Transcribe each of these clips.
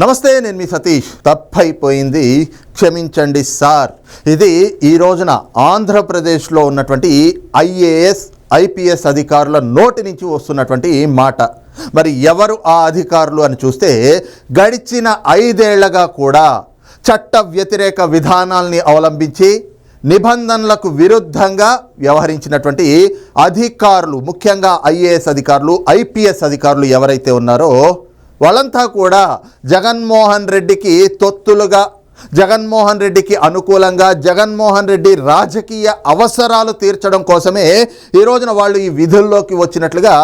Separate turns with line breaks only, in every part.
నమస్తే నేను మీ సతీష్. తప్పైపోయింది. క్షమించండి సార్. ఇది ఈ రోజున ఆంధ్రప్రదేశ్లో ఉన్నటువంటి ఐఏఎస్ ఐపీఎస్ అధికారుల నోటి నుంచి వస్తున్నటువంటి మాట. మరి ఎవరు ఆ అధికారులు అని చూస్తే గడిచిన ఐదేళ్ళగా కూడా చట్ట వ్యతిరేక విధానాల్ని అవలంబించి నిబంధనలకు విరుద్ధంగా వ్యవహరించినటువంటి అధికారులు ముఖ్యంగా ఐఏఎస్ అధికారులు ఐపీఎస్ అధికారులు ఎవరైతే ఉన్నారో వాళ్ళంతా కూడా జగన్మోహన్ రెడ్డికి తొత్తులుగా జగన్మోహన్ రెడ్డికి అనుకూలంగా జగన్మోహన్ రెడ్డి రాజకీయ అవసరాలు తీర్చడం కోసమే ఈ రోజున వాళ్ళు ఈ విధుల్లోకి వచ్చినట్లుగా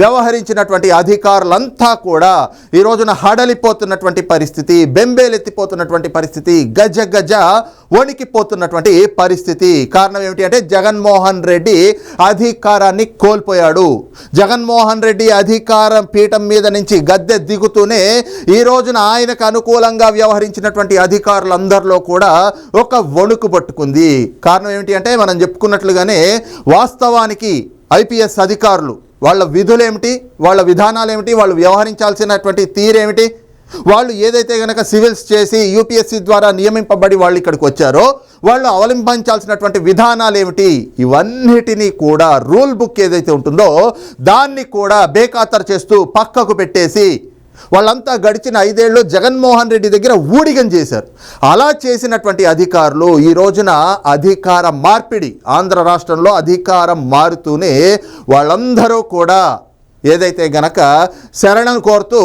వ్యవహరించినటువంటి అధికారులంతా కూడా ఈ రోజున హడలిపోతున్నటువంటి పరిస్థితి బెంబేలెత్తిపోతున్నటువంటి పరిస్థితి గజ గజ వణికిపోతున్నటువంటి పరిస్థితి. కారణం ఏమిటి అంటే జగన్మోహన్ రెడ్డి అధికారాన్ని కోల్పోయాడు. జగన్మోహన్ రెడ్డి అధికారం పీఠం మీద నుంచి గద్దె దిగుతూనే ఈ రోజున ఆయనకు అనుకూలంగా వ్యవహరించినటువంటి అధికారులందరిలో కూడా ఒక వణుకు పట్టుకుంది. కారణం ఏమిటి అంటే మనం చెప్పుకున్నట్లుగానే వాస్తవానికి ఐపీఎస్ అధికారులు వాళ్ళ విధులేమిటి వాళ్ళ విధానాలు ఏమిటి వాళ్ళు వ్యవహరించాల్సినటువంటి తీరేమిటి వాళ్ళు ఏదైతే కనుక సివిల్స్ చేసి యూపీఎస్సీ ద్వారా నియమింపబడి వాళ్ళు ఇక్కడికి వచ్చారో వాళ్ళు అవలంబించాల్సినటువంటి విధానాలు ఏమిటి ఇవన్నిటినీ కూడా రూల్ బుక్ ఏదైతే ఉంటుందో దాన్ని కూడా బేఖాతరు చేస్తూ పక్కకు పెట్టేసి వాళ్ళంతా గడిచిన ఐదేళ్ళు జగన్మోహన్ రెడ్డి దగ్గర ఊడిగం చేశారు. అలా చేసినటువంటి అధికారులు ఈ రోజున అధికార మార్పిడి ఆంధ్ర రాష్ట్రంలో అధికారం మారుతూనే వాళ్ళందరూ కూడా ఏదైతే గనక శరణం కోరుతూ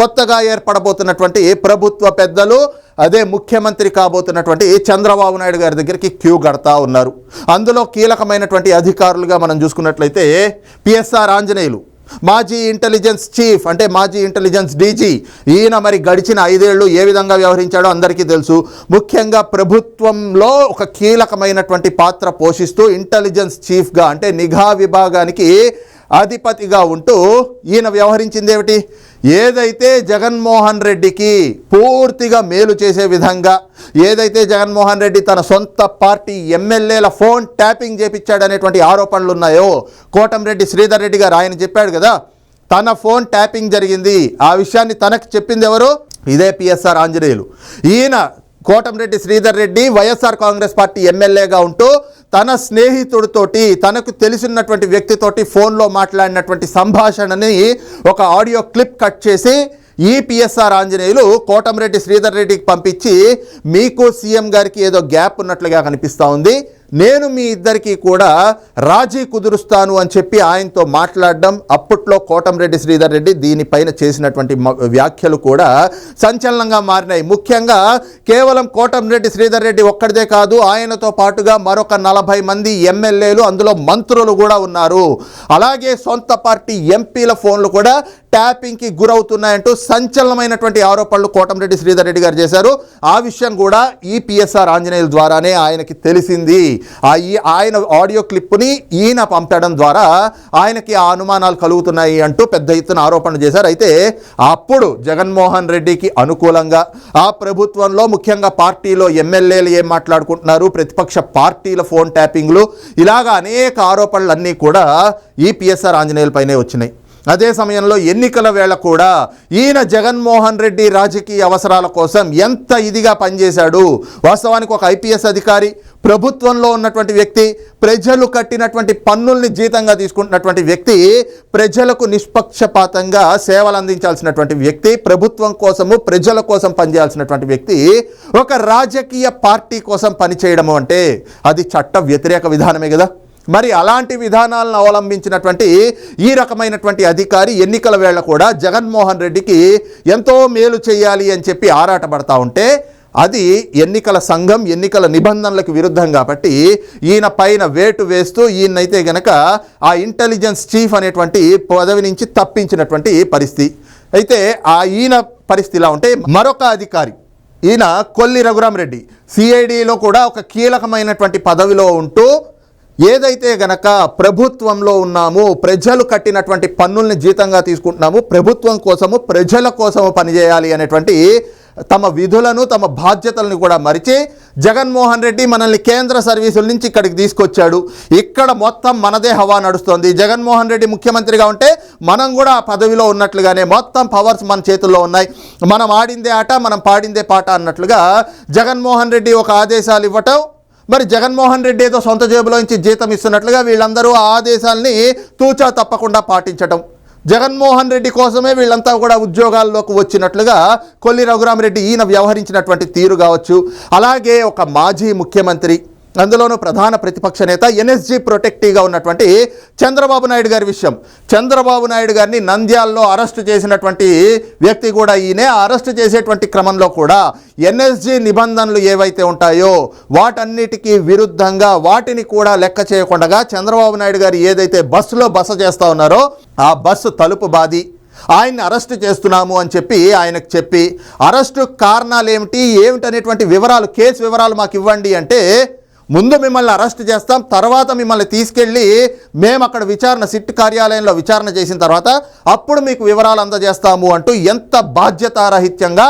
కొత్తగా ఏర్పడబోతున్నటువంటి ప్రభుత్వ పెద్దలు అదే ముఖ్యమంత్రి కాబోతున్నటువంటి చంద్రబాబు నాయుడు గారి దగ్గరికి క్యూ కడతా ఉన్నారు. అందులో కీలకమైనటువంటి అధికారులుగా మనం చూసుకున్నట్లయితే పిఎస్ఆర్ ఆంజనేయులు. మాజీ ఇంటెలిజెన్స్ చీఫ్ అంటే మాజీ ఇంటెలిజెన్స్ డీజీ ఈయన మరి గడిచిన ఐదేళ్ళు ఏ విధంగా వ్యవహరించాడో అందరికీ తెలుసు. ముఖ్యంగా ప్రభుత్వంలో ఒక కీలకమైనటువంటి పాత్ర పోషిస్తూ ఇంటెలిజెన్స్ చీఫ్గా అంటే నిఘా విభాగానికి అధిపతిగా ఉంటూ ఈయన వ్యవహరించింది ఏమిటి ఏదైతే జగన్మోహన్ రెడ్డికి పూర్తిగా మేలు చేసే విధంగా ఏదైతే జగన్మోహన్ రెడ్డి తన సొంత పార్టీ ఎమ్మెల్యేల ఫోన్ ట్యాపింగ్ చేపించాడనేటువంటి ఆరోపణలు ఉన్నాయో కోటంరెడ్డి శ్రీధర్ రెడ్డి గారు ఆయన చెప్పాడు కదా తన ఫోన్ ట్యాపింగ్ జరిగింది. ఆ విషయాన్ని తనకు చెప్పింది ఎవరు? ఇదే పిఎస్ఆర్ ఆంజనేయులు. ఈయన కోటంరెడ్డి శ్రీధర్ రెడ్డి వైఎస్ఆర్ కాంగ్రెస్ పార్టీ ఎమ్మెల్యేగా ఉంటూ తన స్నేహితుడితోటి తనకు తెలిసినటువంటి వ్యక్తితోటి ఫోన్లో మాట్లాడినటువంటి సంభాషణని ఒక ఆడియో క్లిప్ కట్ చేసి ఈ పిఎస్ఆర్ ఆంజనేయులు కోటంరెడ్డి శ్రీధర్ రెడ్డికి పంపించి మీకు సీఎం గారికి ఏదో గ్యాప్ ఉన్నట్లుగా కనిపిస్తూ ఉంది. నేను మీ ఇద్దరికీ కూడా రాజీ కుదురుస్తాను అని చెప్పి ఆయనతో మాట్లాడడం అప్పట్లో కోటంరెడ్డి శ్రీధర్ రెడ్డి దీనిపైన చేసినటువంటి వ్యాఖ్యలు కూడా సంచలనంగా మారినాయి. ముఖ్యంగా కేవలం కోటంరెడ్డి శ్రీధర్ రెడ్డి ఒక్కడిదే కాదు ఆయనతో పాటుగా మరొక నలభై మంది ఎమ్మెల్యేలు అందులో మంత్రులు కూడా ఉన్నారు. అలాగే సొంత పార్టీ ఎంపీల ఫోన్లు కూడా ట్యాపింగ్కి గురవుతున్నాయంటూ సంచలనమైనటువంటి ఆరోపణలు కోటంరెడ్డి శ్రీధర్ రెడ్డి గారు చేశారు. ఆ విషయం కూడా ఈ పిఎస్ఆర్ ఆంజనేయుల ద్వారానే ఆయనకి తెలిసింది. ఈ ఆయన ఆడియో క్లిప్ని ఈయన పంపడం ద్వారా ఆయనకి ఆ అనుమానాలు కలుగుతున్నాయి అంటూ పెద్ద ఎత్తున ఆరోపణలు చేశారు. అయితే అప్పుడు జగన్మోహన్ రెడ్డికి అనుకూలంగా ఆ ప్రభుత్వంలో ముఖ్యంగా పార్టీలో ఎమ్మెల్యేలు ఏం మాట్లాడుకుంటున్నారు ప్రతిపక్ష పార్టీల ఫోన్ ట్యాపింగ్లు ఇలాగ అనేక ఆరోపణలన్నీ కూడా ఈ పిఎస్ఆర్ ఆంజనేయులపైనే వచ్చినాయి. అదే సమయంలో ఎన్నికల వేళ కూడా ఈయన జగన్మోహన్ రెడ్డి రాజకీయ అవసరాల కోసం ఎంత ఇదిగా పనిచేశాడు వాస్తవానికి ఒక ఐపీఎస్ అధికారి ప్రభుత్వంలో ఉన్నటువంటి వ్యక్తి ప్రజలు కట్టినటువంటి పన్నుల్ని జీతంగా తీసుకుంటున్నటువంటి వ్యక్తి ప్రజలకు నిష్పక్షపాతంగా సేవలు అందించాల్సినటువంటి వ్యక్తి ప్రభుత్వం కోసము ప్రజల కోసం పనిచేయాల్సినటువంటి వ్యక్తి ఒక రాజకీయ పార్టీ కోసం పనిచేయడము అంటే అది చట్ట వ్యతిరేక విధానమే కదా. మరి అలాంటి విధానాలను అవలంబించినటువంటి ఈ రకమైనటువంటి అధికారి ఎన్నికల వేళ కూడా జగన్మోహన్ రెడ్డికి ఎంతో మేలు చేయాలి అని చెప్పి ఆరాటపడతా ఉంటే అది ఎన్నికల సంఘం ఎన్నికల నిబంధనలకు విరుద్ధం కాబట్టి ఈయన పైన వేటు వేస్తూ ఈయనైతే గనక ఆ ఇంటెలిజెన్స్ చీఫ్ అనేటువంటి పదవి నుంచి తప్పించినటువంటి పరిస్థితి. అయితే ఆ ఈయన పరిస్థితి ఇలా ఉంటే మరొక అధికారి ఈయన కొల్లి రఘురామరెడ్డి సిఐడిలో కూడా ఒక కీలకమైనటువంటి పదవిలో ఉంటూ ఏదైతే గనక ప్రభుత్వంలో ఉన్నాము ప్రజలు కట్టినటువంటి పన్నుల్ని జీతంగా తీసుకుంటున్నాము ప్రభుత్వం కోసము ప్రజల కోసము పనిచేయాలి అనేటువంటి తమ విధులను తమ బాధ్యతలను కూడా మరిచి జగన్మోహన్ రెడ్డి మనల్ని కేంద్ర సర్వీసుల నుంచి ఇక్కడికి తీసుకొచ్చాడు. ఇక్కడ మొత్తం మనదే హవా నడుస్తోంది. జగన్మోహన్ రెడ్డి ముఖ్యమంత్రిగా ఉంటే మనం కూడా ఆ పదవిలో ఉన్నట్లుగానే మొత్తం పవర్స్ మన చేతుల్లో ఉన్నాయి. మనం ఆడిందే ఆట మనం పాడిందే పాట అన్నట్లుగా జగన్మోహన్ రెడ్డి ఒక ఆదేశాలు ఇవ్వటం మరి జగన్మోహన్ రెడ్డి ఏదో సొంత జేబులో నుంచి జీతం ఇస్తున్నట్లుగా వీళ్ళందరూ ఆ ఆదేశాలని తూచా తప్పకుండా పాటించటం. జగన్మోహన్ రెడ్డి కోసమే వీళ్ళంతా కూడా ఉద్యోగాల్లోకి వచ్చినట్లుగా కొల్లి రఘురామరెడ్డి ఈయన వ్యవహరించినటువంటి తీరు కావచ్చు. అలాగే ఒక మాజీ ముఖ్యమంత్రి అందులోనూ ప్రధాన ప్రతిపక్ష నేత ఎన్ఎస్జీ ప్రొటెక్టీగా ఉన్నటువంటి చంద్రబాబు నాయుడు గారి విషయం. చంద్రబాబు నాయుడు గారిని నంద్యాల్లో అరెస్ట్ చేసినటువంటి వ్యక్తి కూడా ఈయనే. అరెస్ట్ చేసేటువంటి క్రమంలో కూడా ఎన్ఎస్జీ నిబంధనలు ఏవైతే ఉంటాయో వాటన్నిటికీ విరుద్ధంగా వాటిని కూడా లెక్క చేయకుండా చంద్రబాబు నాయుడు గారు ఏదైతే బస్సులో బస చేస్తూ ఉన్నారో ఆ బస్సు తలుపు బాది. ఆయన్ని అరెస్ట్ చేస్తున్నాము అని చెప్పి ఆయనకు చెప్పి అరెస్టు కారణాలు ఏమిటి ఏమిటనేటువంటి వివరాలు కేసు వివరాలు మాకు ఇవ్వండి అంటే ముందు మిమ్మల్ని అరెస్ట్ చేస్తాం తర్వాత మిమ్మల్ని తీసుకెళ్ళి మేము అక్కడ విచారణ సిట్ కార్యాలయంలో విచారణ చేసిన తర్వాత అప్పుడు మీకు వివరాలు అందజేస్తాము అంటూ ఎంత బాధ్యతారహిత్యంగా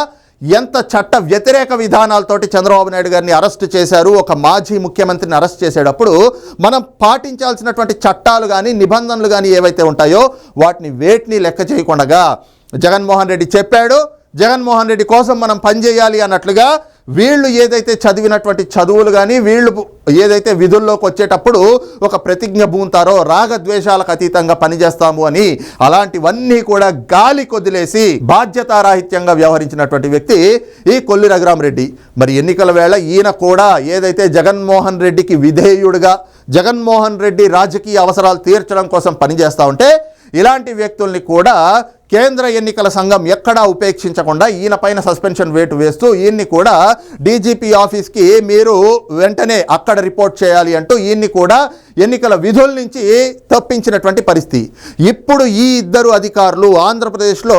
ఎంత చట్ట వ్యతిరేక విధానాలతోటి చంద్రబాబు నాయుడు గారిని అరెస్ట్ చేశారు ఒక మాజీ ముఖ్యమంత్రిని అరెస్ట్ చేసేటప్పుడు మనం పాటించాల్సినటువంటి చట్టాలు కానీ నిబంధనలు కానీ ఏవైతే ఉంటాయో వాటిని వేటిని లెక్క చేయకుండా జగన్మోహన్ రెడ్డి చెప్పాడు జగన్మోహన్ రెడ్డి కోసం మనం పనిచేయాలి అన్నట్లుగా వీళ్ళు ఏదైతే చదివినటువంటి చదువులు కానీ వీళ్ళు ఏదైతే విధుల్లోకి వచ్చేటప్పుడు ఒక ప్రతిజ్ఞ బూంతారో రాగద్వేషాలకు అతీతంగా పనిచేస్తాము అని అలాంటివన్నీ కూడా గాలి కొదిలేసి బాధ్యతారాహిత్యంగా వ్యవహరించినటువంటి వ్యక్తి ఈ కొల్లి రఘురామరెడ్డి మరి ఎన్నికల వేళ ఈయన కూడా ఏదైతే జగన్మోహన్ రెడ్డికి విధేయుడిగా జగన్మోహన్ రెడ్డి రాజకీయ అవసరాలు తీర్చడం కోసం పనిచేస్తూ ఉంటే ఇలాంటి వ్యక్తుల్ని కూడా కేంద్ర ఎన్నికల సంఘం ఎక్కడా ఉపేక్షించకుండా ఈయన పైన సస్పెన్షన్ వేటు వేస్తూ ఈయన్ని కూడా డీజీపీ ఆఫీస్కి మీరు వెంటనే అక్కడ రిపోర్ట్ చేయాలి అంటూ ఈయన్ని కూడా ఎన్నికల విధుల నుంచి తప్పించినటువంటి పరిస్థితి. ఇప్పుడు ఈ ఇద్దరు అధికారులు ఆంధ్రప్రదేశ్లో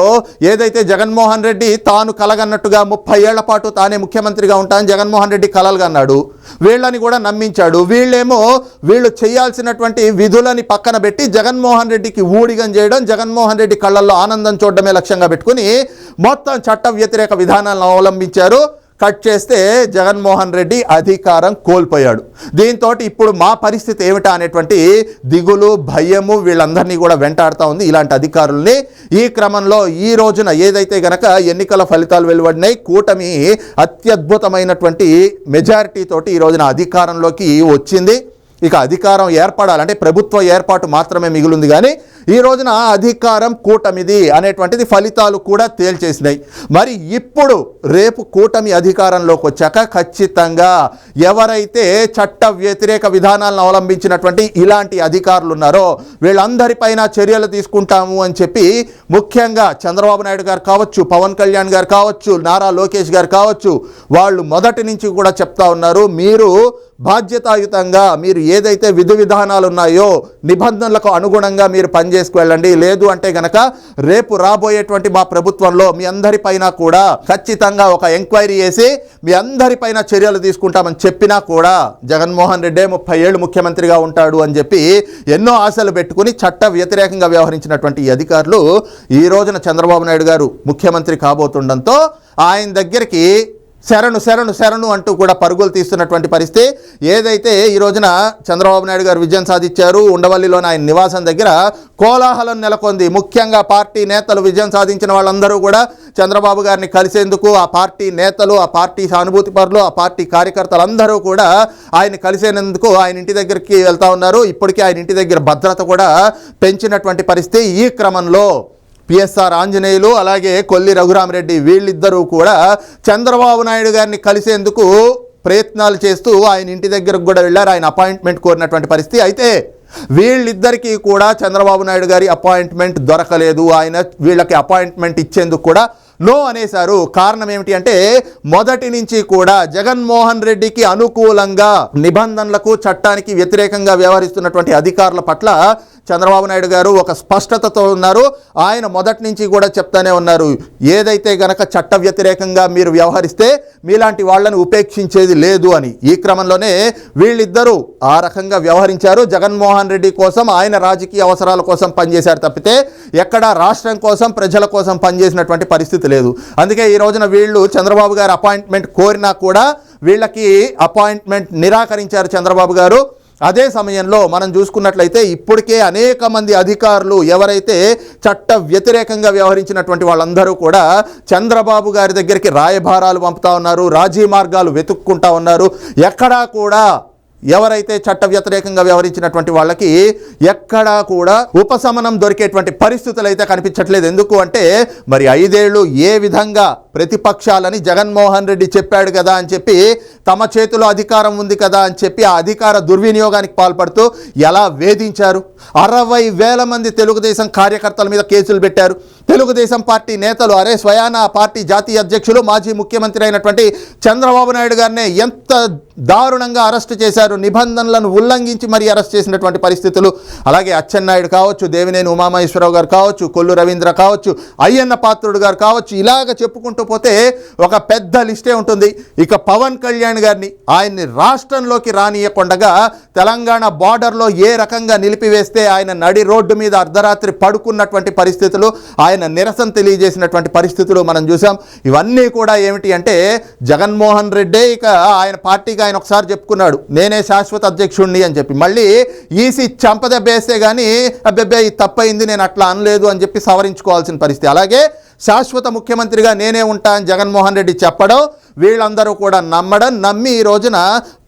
ఏదైతే జగన్మోహన్ రెడ్డి తాను కలగన్నట్టుగా ముప్పై ఏళ్ళ పాటు తానే ముఖ్యమంత్రిగా ఉంటానని జగన్మోహన్ రెడ్డి కలలుగన్నాడు వీళ్ళని కూడా నమ్మించాడు. వీళ్ళేమో వీళ్ళు చేయాల్సినటువంటి విధులని పక్కన పెట్టి జగన్మోహన్ రెడ్డికి ఊడిగం చేయడం జగన్మోహన్ రెడ్డి కళ్ళల్లో ఆనందం చూడడమే లక్ష్యంగా పెట్టుకుని మొత్తం చట్ట వ్యతిరేక విధానాలను అవలంబించారు. కట్ చేస్తే జగన్మోహన్ రెడ్డి అధికారం కోల్పోయాడు. దీంతో ఇప్పుడు మా పరిస్థితి ఏమిటా అనేటువంటి దిగులు భయము వీళ్ళందరినీ కూడా వెంటాడుతూ ఉంది ఇలాంటి అధికారుల్ని. ఈ క్రమంలో ఈ రోజున ఏదైతే గనక ఎన్నికల ఫలితాలు వెలువడినాయి కూటమి అత్యద్భుతమైనటువంటి మెజారిటీ తోటి ఈ రోజున అధికారంలోకి వచ్చింది. ఇక అధికారం ఏర్పడాలంటే ప్రభుత్వ ఏర్పాటు మాత్రమే మిగిలింది కానీ ఈ రోజున అధికారం కూటమిది అనేటువంటిది ఫలితాలు కూడా తేల్చేసినాయి. మరి ఇప్పుడు రేపు కూటమి అధికారంలోకి వచ్చాక ఖచ్చితంగా ఎవరైతే చట్ట వ్యతిరేక విధానాలను అవలంబించినటువంటి ఇలాంటి అధికారులు ఉన్నారో వీళ్ళందరిపైన చర్యలు తీసుకుంటాము అని చెప్పి ముఖ్యంగా చంద్రబాబు నాయుడు గారు కావచ్చు పవన్ కళ్యాణ్ గారు కావచ్చు నారా లోకేష్ గారు కావచ్చు వాళ్ళు మొదటి నుంచి కూడా చెప్తా ఉన్నారు మీరు బాధ్యతాయుతంగా మీరు ఏదైతే విధి విధానాలు ఉన్నాయో నిబంధనలకు అనుగుణంగా మీరు పనిచేసుకు వెళ్ళండి లేదు అంటే గనక రేపు రాబోయేటువంటి మా ప్రభుత్వంలో మీ అందరిపైన కూడా ఖచ్చితంగా ఒక ఎంక్వైరీ చేసి మీ అందరిపైన చర్యలు తీసుకుంటామని చెప్పినా కూడా జగన్మోహన్ రెడ్డే ముప్పై ఏళ్ళు ముఖ్యమంత్రిగా ఉంటాడు అని చెప్పి ఎన్నో ఆశలు పెట్టుకుని చట్ట వ్యతిరేకంగా వ్యవహరించినటువంటి అధికారులు ఈ రోజున చంద్రబాబు నాయుడు గారు ముఖ్యమంత్రి కాబోతుండడంతో ఆయన దగ్గరికి శరణు శరణు శరణు అంటూ కూడా పరుగులు తీస్తున్నటువంటి పరిస్థితి. ఏదైతే ఈ రోజున చంద్రబాబు నాయుడు గారు విజయం సాధించారు ఉండవల్లిలోని ఆయన నివాసం దగ్గర కోలాహలం నెలకొంది. ముఖ్యంగా పార్టీ నేతలు విజయం సాధించిన వాళ్ళందరూ కూడా చంద్రబాబు గారిని కలిసేందుకు ఆ పార్టీ నేతలు ఆ పార్టీ సానుభూతి పరులు ఆ పార్టీ కార్యకర్తలు అందరూ కూడా ఆయన కలిసేందుకు ఆయన ఇంటి దగ్గరికి వెళ్తా ఉన్నారు. ఇప్పటికీ ఆయన ఇంటి దగ్గర భద్రత కూడా పెంచినటువంటి పరిస్థితి. ఈ క్రమంలో పిఎస్ఆర్ ఆంజనేయులు అలాగే కొల్లి రఘురామరెడ్డి వీళ్ళిద్దరూ కూడా చంద్రబాబు నాయుడు గారిని కలిసేందుకు ప్రయత్నాలు చేస్తూ ఆయన ఇంటి దగ్గరకు కూడా వెళ్ళారు. ఆయన అపాయింట్మెంట్ కోరినటువంటి పరిస్థితి. అయితే వీళ్ళిద్దరికీ కూడా చంద్రబాబు నాయుడు గారి అపాయింట్మెంట్ దొరకలేదు. ఆయన వీళ్ళకి అపాయింట్మెంట్ ఇచ్చేందుకు కూడా నో అనేశారు. కారణం ఏమిటి అంటే మొదటి నుంచి కూడా జగన్మోహన్ రెడ్డికి అనుకూలంగా నిబంధనలకు చట్టానికి వ్యతిరేకంగా వ్యవహరిస్తున్నటువంటి అధికారుల పట్ల చంద్రబాబు నాయుడు గారు ఒక స్పష్టతతో ఉన్నారు. ఆయన మొదటి నుంచి కూడా చెప్తానే ఉన్నారు. ఏదైతే గనక చట్ట వ్యతిరేకంగా మీరు వ్యవహరిస్తే మీలాంటి వాళ్ళని ఉపేక్షించేది లేదు అని. ఈ క్రమంలోనే వీళ్ళిద్దరూ ఆ రకంగా వ్యవహరించారు. జగన్మోహన్ రెడ్డి కోసం ఆయన రాజకీయ అవసరాల కోసం పనిచేశారు తప్పితే ఎక్కడా రాష్ట్రం కోసం ప్రజల కోసం పనిచేసినటువంటి పరిస్థితి లేదు. అందుకే ఈ రోజున వీళ్ళు చంద్రబాబు గారు అపాయింట్మెంట్ కోరినా కూడా వీళ్ళకి అపాయింట్మెంట్ నిరాకరించారు చంద్రబాబు గారు. అదే సమయంలో మనం చూసుకున్నట్లయితే ఇప్పటికే అనేక మంది అధికారులు ఎవరైతే చట్ట వ్యతిరేకంగా వ్యవహరించినటువంటి వాళ్ళందరూ కూడా చంద్రబాబు గారి దగ్గరికి రాయభారాలు పంపుతా ఉన్నారు రాజీ మార్గాలు వెతుక్కుంటా ఉన్నారు. ఎక్కడా కూడా ఎవరైతే చట్ట వ్యతిరేకంగా వ్యవహరించినటువంటి వాళ్ళకి ఎక్కడా కూడా ఉపశమనం దొరికేటువంటి పరిస్థితులు అయితే కనిపించట్లేదు. ఎందుకు అంటే మరి ఐదేళ్ళు ఏ విధంగా ప్రతిపక్షాలని జగన్మోహన్ రెడ్డి చెప్పాడు కదా అని చెప్పి తమ చేతిలో అధికారం ఉంది కదా అని చెప్పి ఆ అధికార దుర్వినియోగానికి పాల్పడుతూ ఎలా వేధించారు? అరవై వేల మంది తెలుగుదేశం కార్యకర్తల మీద కేసులు పెట్టారు. తెలుగుదేశం పార్టీ నేతలు అరే స్వయాన పార్టీ జాతీయ అధ్యక్షులు మాజీ ముఖ్యమంత్రి అయినటువంటి చంద్రబాబు నాయుడు గారినే ఎంత దారుణంగా అరెస్ట్ చేశారు నిబంధనలను ఉల్లంఘించి మరీ అరెస్ట్ చేసినటువంటి పరిస్థితులు. అలాగే అచ్చెన్నాయుడు కావచ్చు దేవినేని ఉమామహేశ్వరరావు గారు కావచ్చు కొల్లు రవీంద్ర కావచ్చు అయ్యన్న పాత్రుడు గారు కావచ్చు ఇలాగ చెప్పుకుంటూ పోతే ఒక పెద్ద లిస్టే ఉంటుంది. ఇక పవన్ కళ్యాణ్ గారిని ఆయన్ని రాష్ట్రంలోకి రానియకుండగా తెలంగాణ బార్డర్లో ఏ రకంగా నిలిపివేస్తే ఆయన నడి రోడ్డు మీద అర్ధరాత్రి పడుకున్నటువంటి పరిస్థితులు ఆయన నిరసన తెలియజేసినటువంటి పరిస్థితులు మనం చూసాం. ఇవన్నీ కూడా ఏమిటి అంటే జగన్మోహన్ రెడ్డే ఇక ఆయన పార్టీకి ఆయన ఒకసారి చెప్పుకున్నాడు నేనే శాశ్వత అధ్యక్షుడిని అని చెప్పి. మళ్ళీ ఈసీ చంపదెబ్బేస్తే కానీ అబ్బెబ్బే ఇది తప్పైంది నేను అట్లా అనలేదు అని చెప్పి సవరించుకోవాల్సిన పరిస్థితి. అలాగే శాశ్వత ముఖ్యమంత్రిగా నేనే ఉంటా అని జగన్మోహన్ రెడ్డి చెప్పడం వీళ్ళందరూ కూడా నమ్మడం నమ్మి ఈ రోజున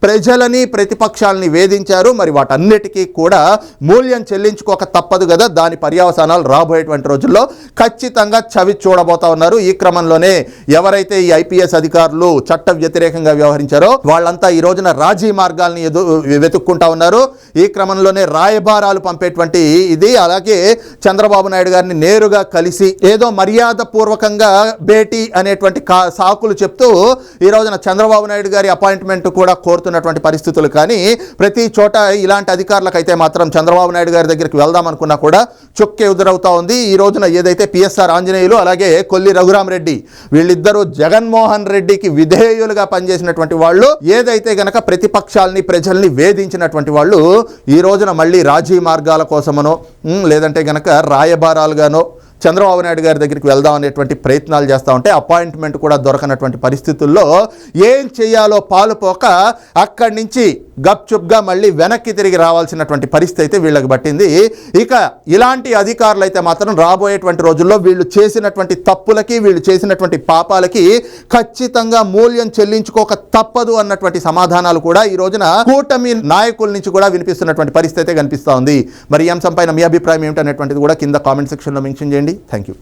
ప్రజలని ప్రతిపక్షాలని వేధించారు. మరి వాటన్నిటికీ కూడా మూల్యం చెల్లించుకోక తప్పదు కదా దాని పర్యవసానాలు రాబోయేటువంటి రోజుల్లో ఖచ్చితంగా చవి చూడబోతా ఉన్నారు. ఈ క్రమంలోనే ఎవరైతే ఈ ఐపీఎస్ అధికారులు చట్ట వ్యతిరేకంగా వ్యవహరించారో వాళ్ళంతా ఈ రోజున రాజీ మార్గాల్ని ఎదు వెతుక్కుంటా ఉన్నారు. ఈ క్రమంలోనే రాయబారాలు పంపేటువంటి ఇది. అలాగే చంద్రబాబు నాయుడు గారిని నేరుగా కలిసి ఏదో మర్యాద పూర్వకంగా భేటీ అనేటువంటి కా సాకులు చెప్తూ ఈ రోజున చంద్రబాబు నాయుడు గారి అపాయింట్మెంట్ కూడా కోరుతున్నారు. ఉన్నటువంటి పరిస్థితులు. కానీ ప్రతి చోట ఇలాంటి అధికారులకైతే మాత్రం చంద్రబాబు నాయుడు గారి దగ్గరికి వెళ్దాం అనుకున్నా కూడా చొక్కే ఎదురవుతా ఉంది. ఈ రోజున ఏదైతే పిఎస్ఆర్ ఆంజనేయులు అలాగే కొల్లి రఘురామరెడ్డి వీళ్ళిద్దరూ జగన్మోహన్ రెడ్డికి విధేయులుగా పనిచేసినటువంటి వాళ్ళు ఏదైతే గనక ప్రతిపక్షాలని ప్రజల్ని వేధించినటువంటి వాళ్ళు ఈ రోజున మళ్ళీ రాజీ మార్గాల కోసమనో లేదంటే గనక రాయబారాలుగానో చంద్రబాబు నాయుడు గారి దగ్గరికి వెళ్దాం అనేటువంటి ప్రయత్నాలు చేస్తూ ఉంటే అపాయింట్మెంట్ కూడా దొరకనటువంటి పరిస్థితుల్లో ఏం చేయాలో పాలుపోక అక్కడి నుంచి గప్చుప్గా మళ్ళీ వెనక్కి తిరిగి రావాల్సినటువంటి పరిస్థితి అయితే వీళ్ళకి పట్టింది. ఇక ఇలాంటి అధికారులు అయితే మాత్రం రాబోయేటువంటి రోజుల్లో వీళ్ళు చేసినటువంటి తప్పులకి వీళ్ళు చేసినటువంటి పాపాలకి ఖచ్చితంగా మూల్యం చెల్లించుకోక తప్పదు అన్నటువంటి సమాధానాలు కూడా ఈ రోజున కూటమి నాయకుల నుంచి కూడా వినిపిస్తున్నటువంటి పరిస్థితి అయితే కనిపిస్తూ ఉంది. మరి ఈ అంశం పైన మీ అభిప్రాయం ఏమిటనేటువంటిది కూడా కింద కామెంట్ సెక్షన్లో మెన్షన్ చేయండి. Thank you